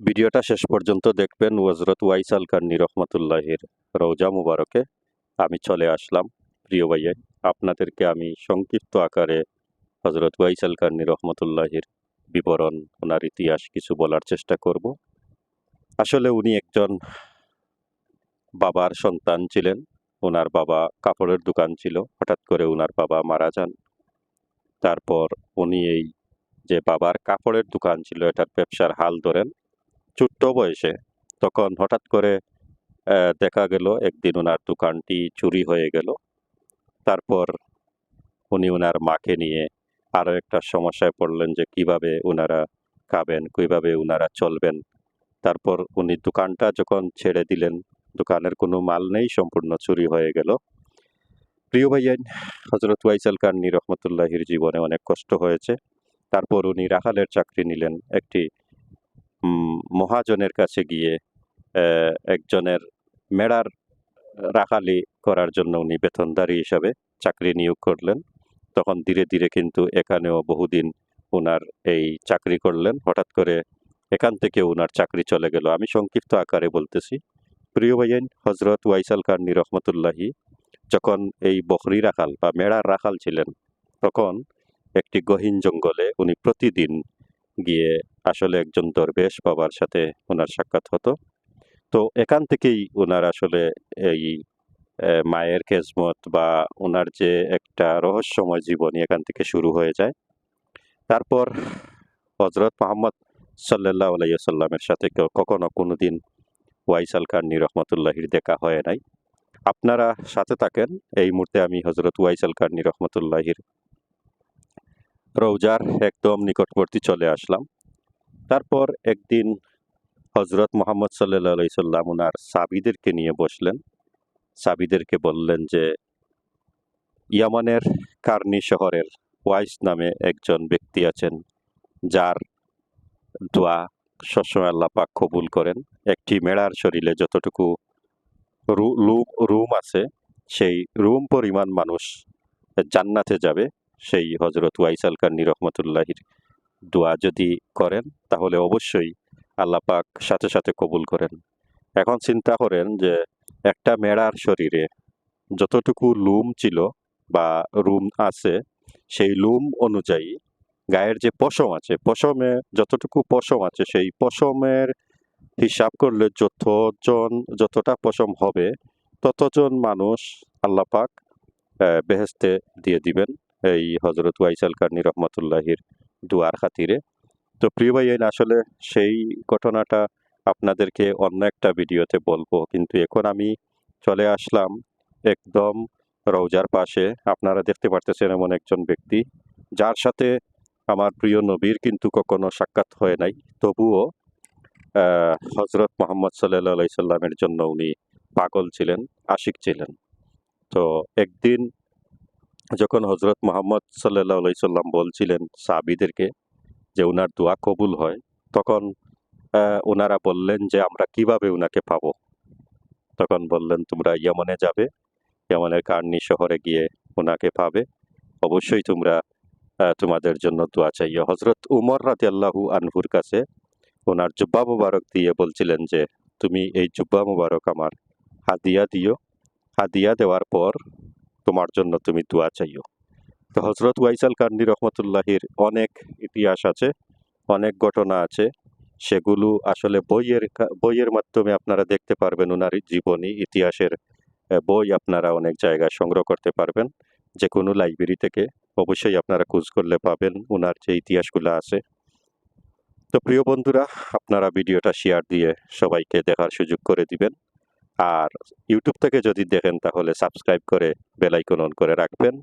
ভিডিওটা শেষ পর্যন্ত দেখবেন। হজরত ওয়াইসাল কান্নি রহমতুল্লাহির রৌজা মুবারকে আমি চলে আসলাম। প্রিয় ভাইয়া, আপনাদেরকে আমি সংক্ষিপ্ত আকারে হজরত ওয়াইসাল কান্নি রহমতুল্লাহির বিবরণ, ওনার ইতিহাস কিছু বলার চেষ্টা করব। আসলে উনি একজন বাবার সন্তান ছিলেন। ওনার বাবা কাপড়ের দোকান ছিল। হঠাৎ করে ওনার বাবা মারা যান। তারপর উনি এই যে বাবার কাপড়ের দোকান ছিল, এটার ব্যবসার হাল ধরেন। ছোট্ট বয়সে তখন হঠাৎ করে দেখা গেল একদিন ওনার দোকানটি চুরি হয়ে গেল। তারপর উনি ওনার মাকে নিয়ে আরও একটা সমস্যায় পড়লেন যে কীভাবে ওনারা খাবেন, কীভাবে ওনারা চলবেন। তারপর উনি দোকানটা যখন ছেড়ে দিলেন, দোকানের কোনো মাল নেই, সম্পূর্ণ চুরি হয়ে গেল। প্রিয় ভাইয়ান হজরত ওয়াইসাল কান্নি রহমতুল্লাহির জীবনে অনেক কষ্ট হয়েছে। তারপর উনি রাখালের চাকরি নিলেন, একটি মহাজনের কাছে গিয়ে একজনের মেড়ার রাখালি করার জন্য উনি বেতনদারি হিসাবে চাকরি নিয়োগ করলেন। তখন ধীরে ধীরে কিন্তু এখানেও বহুদিন ওনার এই চাকরি করলেন। হঠাৎ করে এখান থেকে ওনার চাকরি চলে গেল। আমি সংক্ষিপ্ত আকারে বলতেছি। প্রিয় ভাইয়ান হজরত ওয়াইসাল কান্নি রহমতুল্লাহি যখন এই বকরি রাখাল বা মেড়ার রাখাল ছিলেন, তখন একটি গহীন জঙ্গলে উনি প্রতিদিন গিয়ে আসলে একজন দরবেশ বাবার সাথে ওনার সাক্ষাৎ হতো। তো এখান থেকেই ওনার আসলে এই মায়ের খেজমত বা ওনার যে একটা রহস্যময় জীবনী এখান থেকে শুরু হয়ে যায়। তারপর হজরত মোহাম্মদ সাল্লাহ আলাইসাল্লামের সাথে কেউ কখনো কোনো দিন ওয়াইসাল কান্নি রহমতুল্লাহির দেখা হয় নাই। আপনারা সাথে থাকেন। এই মুহূর্তে আমি হজরত ওয়াইসাল কান্নি রহমতুল্লাহির রৌজার একদম নিকটবর্তী চলে আসলাম। তারপর একদিন হজরত মোহাম্মদ সাল্লাহ আলাইসাল্লাম ওনার সাবিদেরকে নিয়ে বসলেন। সাবিদেরকে বললেন যে, ইয়ামানের কার্নি শহরের ওয়াইস নামে একজন ব্যক্তি আছেন, যার দোয়া সবসময় আল্লাহ পাক কবুল করেন। একটি মেড়ার শরীরে যতটুকু রুম আছে, সেই রুম পরিমাণ মানুষ জান্নাতে যাবে। সেই হজরত ওয়াইসাল কান্নি রহমতুল্লাহির দোয়া যদি করেন, তাহলে অবশ্যই আল্লাহ পাক সাথে সাথে কবুল করেন। এখন চিন্তা করেন যে একটা মেড়ার শরীরে যতটুকু লুম ছিল বা রুম আছে, সেই লুম অনুযায়ী গায়ের যে পশম আছে, পশমে যতটুকু পশম আছে, সেই পশমের হিসাব করলে যতজন, যতটা পশম হবে, ততজন মানুষ আল্লাহ পাক বেহেস্তে দিয়ে দিবেন। এই হজরত ওয়াইসাল কার্নি রহমতুল্লাহির দুয়ার খাতিরে। তো প্রিয় ভাই আসলে সেই ঘটনাটা আপনাদেরকে অন্য একটা ভিডিওতে বলব। কিন্তু এখন আমি চলে আসলাম একদম রৌজার পাশে। আপনারা দেখতে পারতেছেন এমন একজন ব্যক্তি, যার সাথে আমার প্রিয় নবীর কিন্তু কখনো সাক্ষাৎ হয় নাই। তবুও হজরত মোহাম্মদ সাল্লাহ সাল্লামের জন্য উনি পাগল ছিলেন, আশিক ছিলেন। তো একদিন যখন হজরত মোহাম্মদ সাল্লাহ সাল্লাম বলছিলেন সাবিদেরকে যে ওনার দোয়া কবুল হয়, তখন ওনারা বললেন যে আমরা কীভাবে ওনাকে পাব? তখন বললেন, তোমরা ইয়মনে যাবে, ইয়মনের কার্নি শহরে গিয়ে ওনাকে পাবে। অবশ্যই তোমরা তোমাদের জন্য দোয়া চাইও হজরত উমর রাতি আল্লাহু আনহুর কাছে ওনার জুব্বা মুবারক দিয়ে বলছিলেন যে, তুমি এই জুব্বা মুবারক আমার হাদিয়া দিও। হাদিয়া দেওয়ার পর তোমার জন্য তুমি দোয়া চাইও। তো হজরত ওয়াইসাল কান্দি রহমতুল্লাহির অনেক ইতিহাস আছে, অনেক ঘটনা আছে। সেগুলো আসলে বইয়ের বইয়ের মাধ্যমে আপনারা দেখতে পারবেন ওনার জীবনী, ইতিহাসের বই আপনারা অনেক জায়গায় সংগ্রহ করতে পারবেন। যে কোনো লাইব্রেরি থেকে অবশ্যই আপনারা খোঁজ করলে পাবেন ওনার যে ইতিহাসগুলো আছে। তো প্রিয় বন্ধুরা, আপনারা ভিডিওটা শেয়ার দিয়ে সবাইকে দেখার সুযোগ করে দিবেন। আর ইউটিউব থেকে যদি দেখেন তাহলে সাবস্ক্রাইব করে বেলাইকন অন করে রাখবেন।